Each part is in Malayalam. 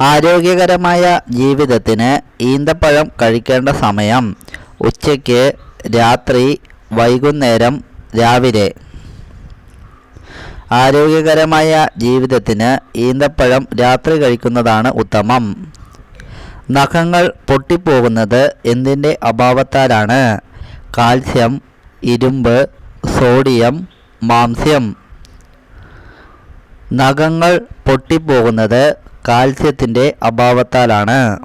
ആരോഗ്യകരമായ ജീവിതത്തിന് ഈന്തപ്പഴം കഴിക്കേണ്ട സമയം. ഉച്ചയ്ക്ക് രാത്രി വൈകുന്നേരം രാവിലെ. ആരോഗ്യകരമായ ജീവിതത്തിന് ഈന്തപ്പഴം രാത്രി കഴിക്കുന്നതാണ് ഉത്തമം. നഖങ്ങൾ പൊട്ടിപ്പോകുന്നത് എന്തിന്റെ അഭാവത്താലാണ്? കാൽസ്യം ഇരുമ്പ് സോഡിയം മാംസ്യം. നഖങ്ങൾ പൊട്ടിപ്പോകുന്നത് കാൽസ്യത്തിന്റെ അഭാവത്താലാണ്.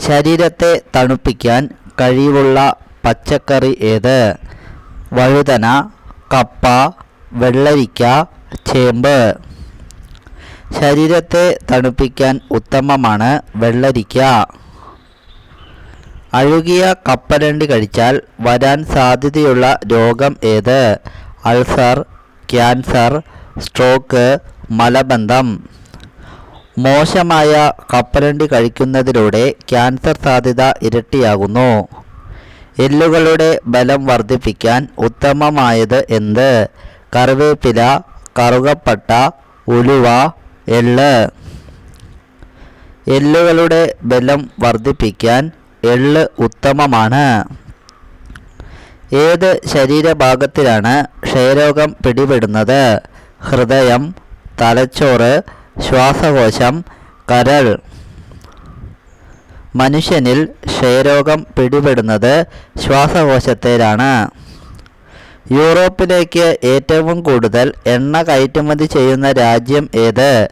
ശരീരത്തെ തണുപ്പിക്കാൻ കഴിവുള്ള പച്ചക്കറി ഏത്? വഴുതന കപ്പ വെള്ളരിക്ക ചേമ്പ്. ശരീരത്തെ തണുപ്പിക്കാൻ ഉത്തമമാണ് വെള്ളരിക്ക. അഴുകിയ കപ്പലണ്ടി കഴിച്ചാൽ വരാൻ സാധ്യതയുള്ള രോഗം ഏത്? അൾസർ ക്യാൻസർ സ്ട്രോക്ക് മലബന്ധം. മോശമായ കപ്പലണ്ടി കഴിക്കുന്നതിലൂടെ ക്യാൻസർ സാധ്യത ഇരട്ടിയാകുന്നു. എല്ലുകളുടെ ബലം വർദ്ധിപ്പിക്കാൻ ഉത്തമമായത് എന്ത്? കറിവേപ്പില കറുകപ്പട്ട ഉലുവ എള്ള്. എല്ലുകളുടെ ബലം വർദ്ധിപ്പിക്കാൻ എള്ള് ഉത്തമമാണ്. ഏത് ശരീരഭാഗത്തിലാണ് ക്ഷയരോഗം പിടിപെടുന്നത്? ഹൃദയം തലച്ചോറ് ശ്വാസകോശം കരൾ. മനുഷ്യനിൽ ക്ഷയരോഗം പിടിപെടുന്നത് ശ്വാസകോശത്തേലാണ് യൂറോപ്പിലേക്ക് ഏറ്റവും കൂടുതൽ എണ്ണ കയറ്റുമതി ചെയ്യുന്ന രാജ്യം ഏത്?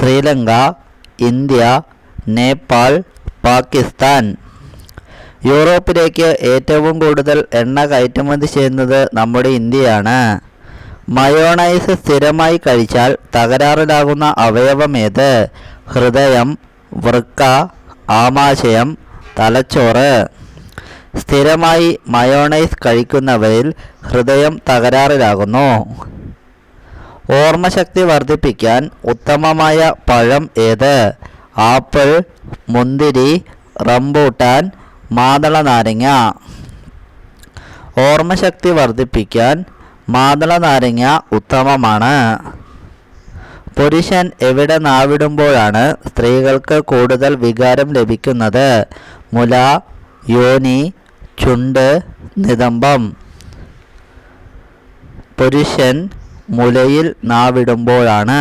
ശ്രീലങ്ക ഇന്ത്യ നേപ്പാൾ പാകിസ്ഥാൻ. യൂറോപ്പിലേക്ക് ഏറ്റവും കൂടുതൽ എണ്ണ കയറ്റുമതി ചെയ്യുന്നത് നമ്മുടെ ഇന്ത്യയാണ്. മയോണൈസ് സ്ഥിരമായി കഴിച്ചാൽ തകരാറിലാകുന്ന അവയവമേത്? ഹൃദയം വൃക്ക ആമാശയം തലച്ചോറ്. സ്ഥിരമായി മയോണൈസ് കഴിക്കുന്നവരിൽ ഹൃദയം തകരാറിലാകുന്നു. ഓർമ്മശക്തി വർദ്ധിപ്പിക്കാൻ ഉത്തമമായ പഴം ഏത്? ആപ്പിൾ മുന്തിരി റംബൂട്ടാൻ മാതള നാരങ്ങ ഓർമ്മശക്തി വർദ്ധിപ്പിക്കാൻ മാതള നാരങ്ങ ഉത്തമമാണ്. പുരുഷൻ എവിടെ നാവിടുമ്പോഴാണ് സ്ത്രീകൾക്ക് കൂടുതൽ വികാരം ലഭിക്കുന്നത്? മുല യോനി ചുണ്ട് നിതംബം. പുരുഷൻ മുലയിൽ നാവിടുമ്പോഴാണ്.